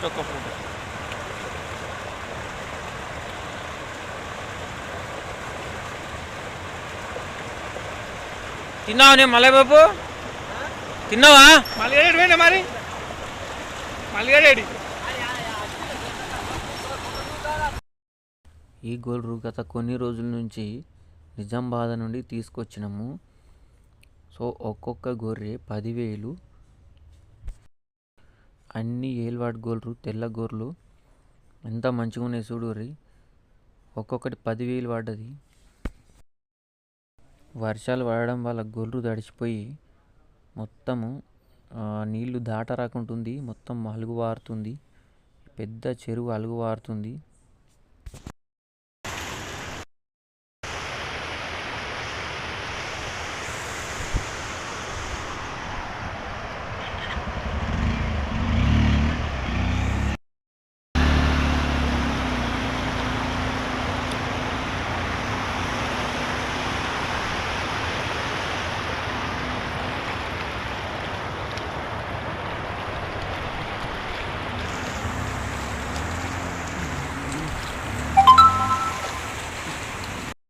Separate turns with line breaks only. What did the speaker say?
First ఒక photo తిన్నావా నేను మళ్ళీ బాబు తిన్నావా
మల్లిగడేడు పోయినా మరి మల్లిగడేడి
ఈ గొర్రె గత కొన్ని రోజుల నుంచి నిజామాబాద్ నుండి తీసుకొచ్చినాము. సో ఒక్కొక్క గొర్రె పదివేలు అన్ని ఏల్వాడ్ గోర్లు తెల్ల గొర్రెలు ఎంత మంచిగా ఉన్నాయి చూడుర్రి ఒక్కొక్కటి పదివేలు పడ్డది వర్షాలు పడడం వల్ల గొర్రు తడిచిపోయి మొత్తము నీళ్ళు దాటరాకుంటుంది. మొత్తం అలుగు వారుతుంది. పెద్ద చెరువు అలుగు వారుతుంది.